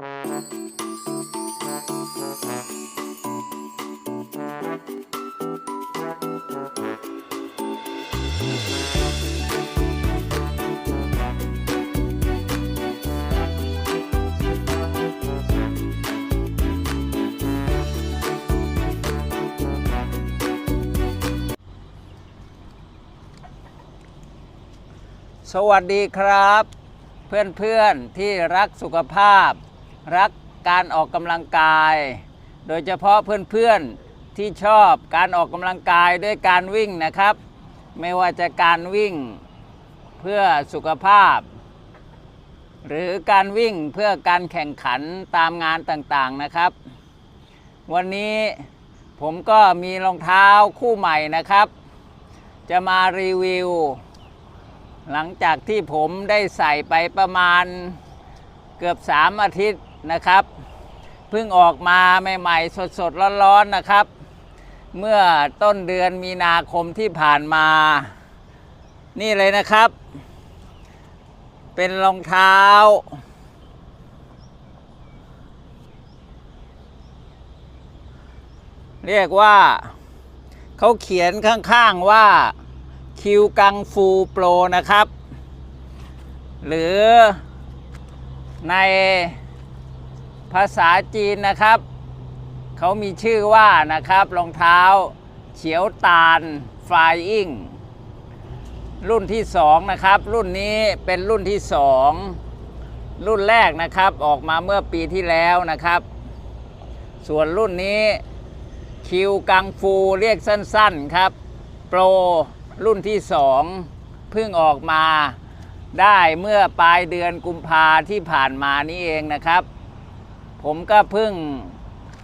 สวัสดีครับ เพื่อนๆที่รักสุขภาพ รักการออกกำลังกาย โดยเฉพาะเพื่อนๆที่ชอบการออกกำลังกายด้วยการวิ่งนะครับ ไม่ว่าจะการวิ่งเพื่อสุขภาพ หรือการวิ่งเพื่อการแข่งขันตามงานต่างๆนะครับ วันนี้ผมก็มีรองเท้าคู่ใหม่นะครับ จะมารีวิว หลังจากที่ผมได้ใส่ไปประมาณเกือบ 3 อาทิตย์ นะครับเพิ่งออกมาใหม่ๆสดๆร้อนๆนะครับ เมื่อต้นเดือนมีนาคมที่ผ่านมา นี่เลยนะครับ เป็นรองเท้า เรียกว่าเขาเขียนข้างๆว่าคิวกังฟูโปรนะครับ หรือใน ภาษาจีนนะครับ เขามีชื่อว่านะครับรองเท้าเฉียวตาลฟลายอิงรุ่นที่สองนะครับ รุ่นนี้เป็นรุ่นที่สองรุ่นแรกนะครับออกมาเมื่อปีที่แล้วนะครับ ส่วนรุ่นนี้คิวกังฟูเรียกสั้นๆครับ โปรรุ่นที่สองเพิ่งออกมาได้เมื่อปลายเดือนกุมภาที่ผ่านมานี้เองนะครับ ผมก็เพิ่ง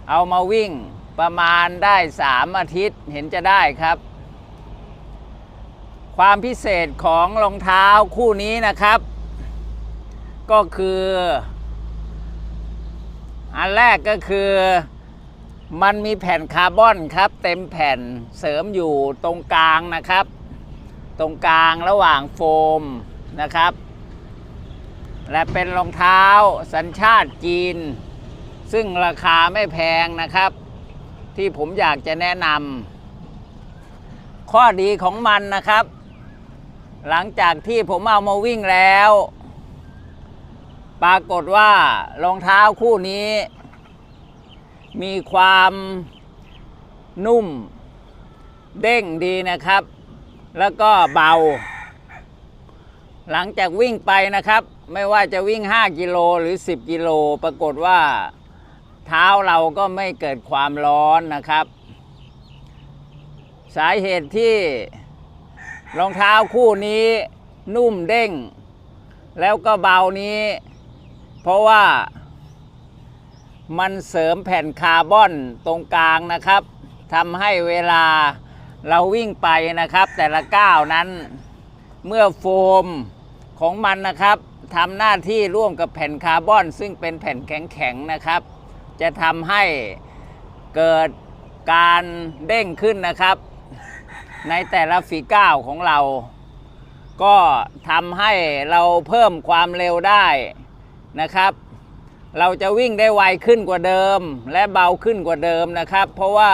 เอามาวิ่งประมาณได้สามอาทิตย์เห็นจะได้ครับ ความพิเศษของรองเท้าคู่นี้นะครับ ก็คือ อันแรกก็คือมันมีแผ่นคาร์บอนครับ เต็มแผ่นเสริมอยู่ตรงกลางนะครับ ตรงกลางระหว่างโฟมนะครับ และเป็นรองเท้าสัญชาติจีน ซึ่งราคาไม่แพงนะครับ ที่ผมอยากจะแนะนำข้อดีของมันนะครับ หลังจากที่ผมเอามาวิ่งแล้ว ปรากฏว่ารองเท้าคู่นี้ มีความนุ่มเด้งดีนะครับ แล้วก็เบา หลังจากวิ่งไปนะครับ ไม่ว่าจะวิ่ง 5 กิโลหรือ 10 กิโล ปรากฏว่า เท้าเราก็ไม่เกิดความร้อนนะครับ สาเหตุที่รองเท้าคู่นี้นุ่มเด้ง แล้วก็เบานี้ เพราะว่ามันเสริมแผ่นคาร์บอนตรงกลางนะครับทำให้เวลาเราวิ่งไปนะครับ แต่ละก้าวนั้น เมื่อโฟมของมันนะครับทำหน้าที่ร่วมกับแผ่นคาร์บอน ซึ่งเป็นแผ่นแข็งๆนะครับ จะทำให้เกิดการเด้งขึ้นนะครับ ในแต่ละฝีก้าวของเรา ก็ทำให้เราเพิ่มความเร็วได้นะครับ เราจะวิ่งได้ไวขึ้นกว่าเดิม และเบาขึ้นกว่าเดิมนะครับ เพราะว่า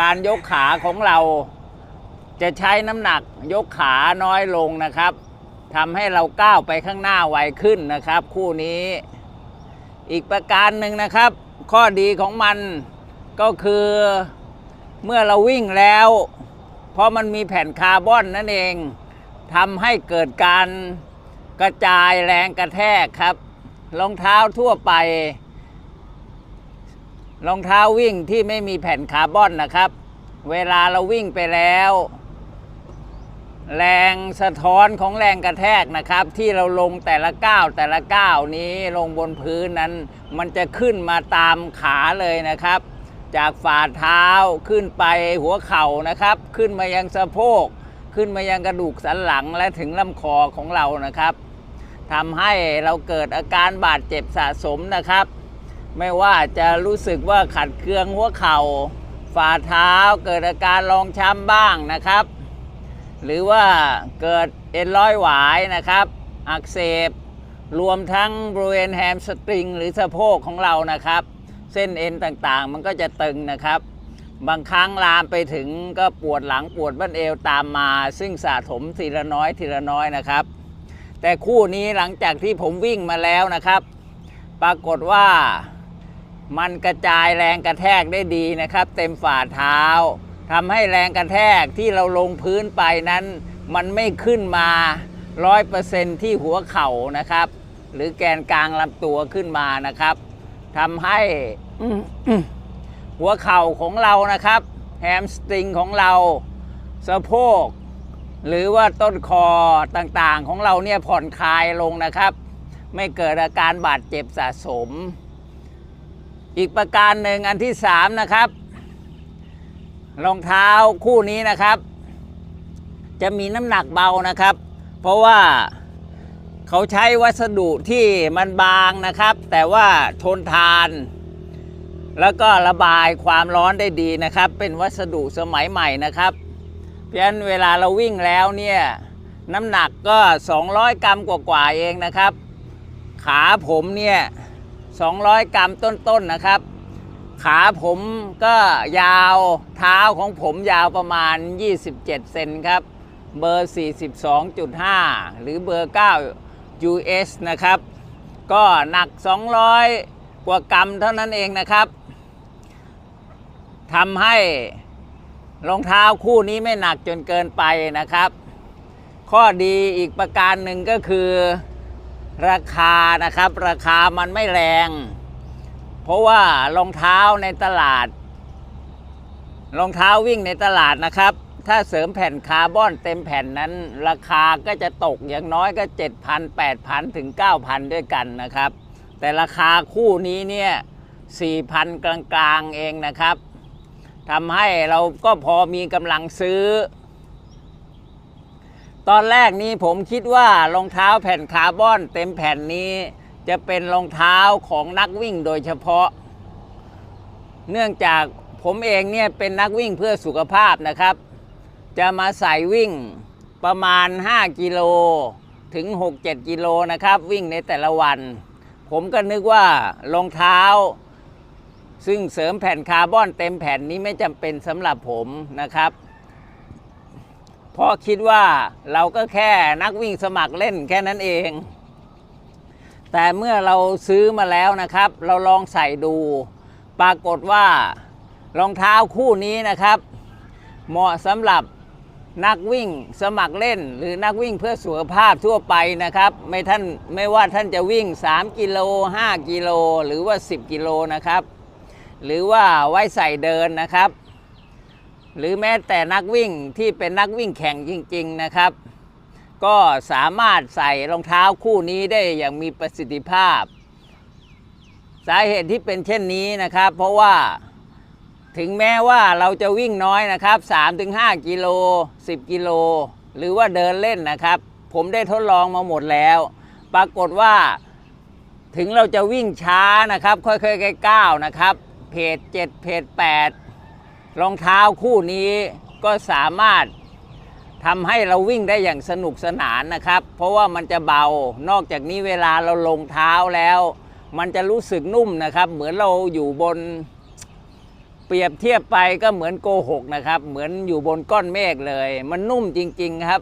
การยกขาของเรา จะใช้น้ำหนักยกขาน้อยลงนะครับทำให้เราก้าวไปข้างหน้าไวขึ้นนะครับ คู่นี้ อีกประการหนึ่งนะครับข้อดีของมันก็คือเมื่อเราวิ่งแล้ว เพราะมันมีแผ่นคาร์บอนนั่นเองทำให้เกิดการกระจายแรงกระแทกครับรองเท้าทั่วไปรองเท้าวิ่งที่ไม่มีแผ่นคาร์บอนนะครับ เวลาเราวิ่งไปแล้ว แรงสะท้อนของแรงกระแทกนะครับ ที่เราลงแต่ละก้าวแต่ละก้าวนี้ลงบนพื้นนั้น มันจะขึ้นมาตามขาเลยนะครับ จากฝ่าเท้าขึ้นไปหัวเข่านะครับ ขึ้นมายังสะโพก ขึ้นมายังกระดูกสันหลังและถึงลำคอของเรานะครับทำให้เราเกิดอาการบาดเจ็บสะสมนะครับ ไม่ว่าจะรู้สึกว่าขัดเคืองหัวเข่า ฝ่าเท้าเกิดอาการรองช้ำบ้างนะครับ หรือว่าเกิดเอ็นร้อยหวายนะครับ อักเสบ รวมทั้งบริเวณแฮมสตริงหรือสะโพกของเรานะครับ เส้นเอ็นต่างๆ มันก็จะตึงนะครับ บางครั้งลามไปถึงก็ปวดหลังปวดบั้นเอวตามมา ซึ่งสะสมทีละน้อยทีละน้อยนะครับ แต่คู่นี้หลังจากที่ผมวิ่งมาแล้วนะครับ ปรากฏว่ามันกระจายแรงกระแทกได้ดีนะครับ เต็มฝ่าเท้า ทำให้แรงกระแทกที่เราลงพื้นไปนั้น มันไม่ขึ้นมาร้อยเปอร์เซนที่หัวเข่านะครับ หรือแกนกลางลำตัวขึ้นมานะครับทำให้หัวเข่าของเรานะครับ แฮมสตริงของเราสะโพก หรือว่าต้นคอต่างๆของเราเนี่ยผ่อนคลายลงนะครับ ไม่เกิดอาการบาดเจ็บสะสม อีกประการหนึ่งอันที่สามนะครับ รองเท้าคู่นี้นะครับ จะมีน้ำหนักเบานะครับ เพราะว่าเขาใช้วัสดุที่มันบางนะครับ แต่ว่าทนทาน แล้วก็ระบายความร้อนได้ดีนะครับ เป็นวัสดุสมัยใหม่นะครับเพราะฉะนั้นเวลาเราวิ่งแล้วเนี่ยน้ำหนักก็ 200 กรัมกว่าๆเองนะครับ ขาผมเนี่ย 200 กรัมต้นๆนะครับ ขาผมก็ยาวเท้าของผมยาวประมาณ 27 เซนครับ เบอร์ 42.5 หรือเบอร์ 9 US นะครับ ก็หนัก 200 กว่ากรัมเท่านั้นเองนะครับทำให้รองเท้าคู่นี้ไม่หนักจนเกินไปนะครับ ข้อดีอีกประการหนึ่งก็คือ ราคานะครับ ราคามันไม่แรง เพราะว่ารองเท้าในตลาด รองเท้าวิ่งในตลาดนะครับ ถ้าเสริมแผ่นคาร์บอนเต็มแผ่นนั้น ราคาก็จะตกอย่างน้อยก็ 7,000 8,000 ถึง 9,000 ด้วยกันนะครับ แต่ราคาคู่นี้เนี่ย4,000 กลาง ๆ เองนะครับทำให้เราก็พอมีกำลังซื้อ ตอนแรกนี้ผมคิดว่ารองเท้าแผ่นคาร์บอนเต็มแผ่นนี้ จะเป็นรองเท้าของนักวิ่งโดยเฉพาะ เนื่องจากผมเองเนี่ยเป็นนักวิ่งเพื่อสุขภาพนะครับ จะมาใส่วิ่งประมาณ 5 กิโลถึง 6-7 กิโลนะครับ วิ่งในแต่ละวัน ผมก็นึกว่ารองเท้า ซึ่งเสริมแผ่นคาร์บอนเต็มแผ่นนี้ไม่จำเป็นสำหรับผมนะครับ เพราะคิดว่าเราก็แค่นักวิ่งสมัครเล่นแค่นั้นเอง แต่เมื่อเราซื้อมาแล้วนะครับ เราลองใส่ดู ปรากฏว่ารองเท้าคู่นี้นะครับ เหมาะสำหรับนักวิ่งสมัครเล่น หรือนักวิ่งเพื่อสุขภาพทั่วไปนะครับ ไม่ท่านไม่ว่าท่านจะวิ่ง 3 กิโล 5 กิโล หรือว่า 10 กิโลนะครับ หรือว่าไว้ใส่เดินนะครับ หรือแม้แต่นักวิ่งที่เป็นนักวิ่งแข่งจริง ๆนะครับ ก็สามารถใส่รองเท้าคู่นี้ได้อย่างมีประสิทธิภาพ สาเหตุที่เป็นเช่นนี้นะครับ เพราะว่าถึงแม้ว่าเราจะวิ่งน้อยนะครับ 3-5 กิโล 10 กิโล หรือว่าเดินเล่นนะครับ ผมได้ทดลองมาหมดแล้ว ปรากฏว่าถึงเราจะวิ่งช้านะครับ ค่อยๆก้าวนะครับ เพจ7เพจ8รองเท้าคู่นี้ก็สามารถ ทำให้เราวิ่งได้อย่างสนุกสนานนะครับ เพราะว่ามันจะเบานอกจากนี้เวลาเราลงเท้าแล้ว มันจะรู้สึกนุ่มนะครับ เหมือนเราอยู่บนเปรียบเทียบไปก็เหมือนโกหกนะครับ เหมือนอยู่บนก้อนเมฆเลย มันนุ่มจริง ๆครับ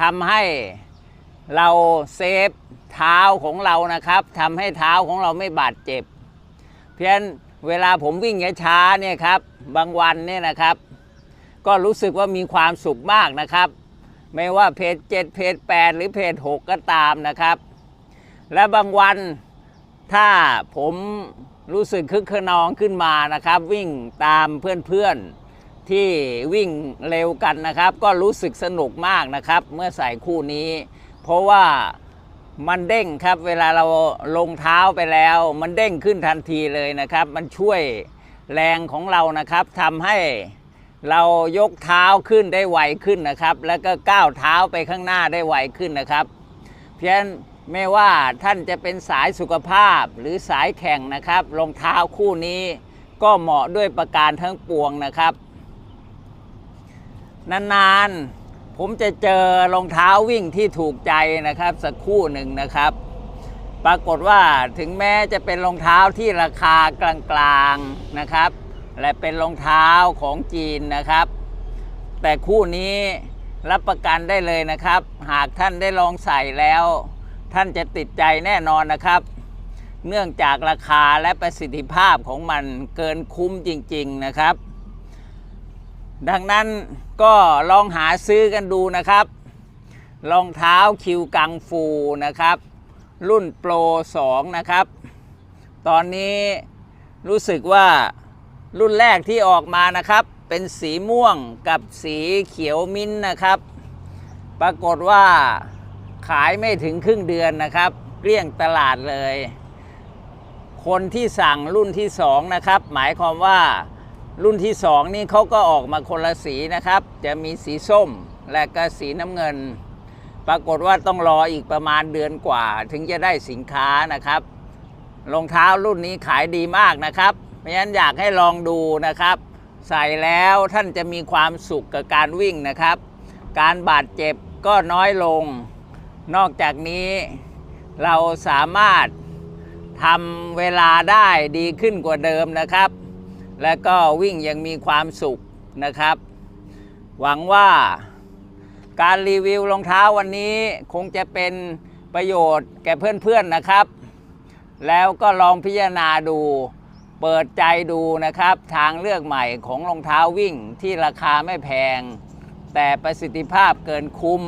ทำให้เราเซฟเท้าของเรานะครับทำให้เท้าของเราไม่บาดเจ็บ เพียงเวลาผมวิ่งช้าๆเนี่ยครับ บางวันเนี่ยนะครับ ก็รู้สึกว่ามีความสุขมากนะครับ ไม่ว่าเพจ7เพจ8 หรือเพจ6ก็ตามนะครับ และบางวันถ้าผมรู้สึกคึกขนองขึ้นมานะครับ วิ่งตามเพื่อนๆที่วิ่งเร็วกันนะครับ ก็รู้สึกสนุกมากนะครับ เมื่อใส่คู่นี้ เพราะว่ามันเด้งครับเวลาเราลงเท้าไปแล้ว มันเด้งขึ้นทันทีเลยนะครับ มันช่วยแรงของเรานะครับทำให้ เรายกเท้าขึ้นได้ไวขึ้นนะครับ แล้วก็ก้าวเท้าไปข้างหน้าได้ไวขึ้นนะครับ เพราะฉะนั้นไม่ว่าท่านจะเป็นสายสุขภาพหรือสายแข่งนะครับรองเท้าคู่นี้ก็เหมาะด้วยประการทั้งปวงนะครับ นานๆ ผมจะเจอรองเท้าวิ่งที่ถูกใจนะครับสักคู่หนึ่งนะครับ ปรากฏว่าถึงแม้จะเป็นรองเท้าที่ราคากลางๆนะครับ และเป็นรองเท้าของจีนนะครับ แต่คู่นี้รับประกันได้เลยนะครับ หากท่านได้ลองใส่แล้ว ท่านจะติดใจแน่นอนนะครับ เนื่องจากราคาและประสิทธิภาพของมันเกินคุ้มจริง ๆนะครับ ดังนั้นก็ลองหาซื้อกันดูนะครับรองเท้าคิวกังฟูนะครับ รุ่นโปร 2 นะครับ ตอนนี้รู้สึกว่า รุ่นแรกที่ออกมานะครับ เป็นสีม่วงกับสีเขียวมิ้นนะครับ ปรากฏว่าขายไม่ถึงครึ่งเดือนนะครับ เกลี้ยงตลาดเลย คนที่สั่งรุ่นที่สองนะครับ หมายความว่ารุ่นที่สองนี่เขาก็ออกมาคนละสีนะครับ จะมีสีส้มและก็สีน้ำเงิน ปรากฏว่าต้องรออีกประมาณเดือนกว่า ถึงจะได้สินค้านะครับรองเท้ารุ่นนี้ขายดีมากนะครับ เพราะฉะนั้นอยากให้ลองดูนะครับ ใส่แล้วท่านจะมีความสุขกับการวิ่งนะครับ การบาดเจ็บก็น้อยลง นอกจากนี้เราสามารถทำเวลาได้ดีขึ้นกว่าเดิมนะครับ และก็วิ่งยังมีความสุขนะครับ หวังว่าการรีวิวรองเท้าวันนี้คงจะเป็นประโยชน์แก่เพื่อนๆนะครับ แล้วก็ลองพิจารณาดู เปิดใจดูนะครับ ทางเลือกใหม่ของรองเท้าวิ่งที่ราคาไม่แพง แต่ประสิทธิภาพเกินคุ้ม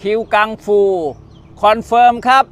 คิวกังฟู คอนเฟิร์มครับ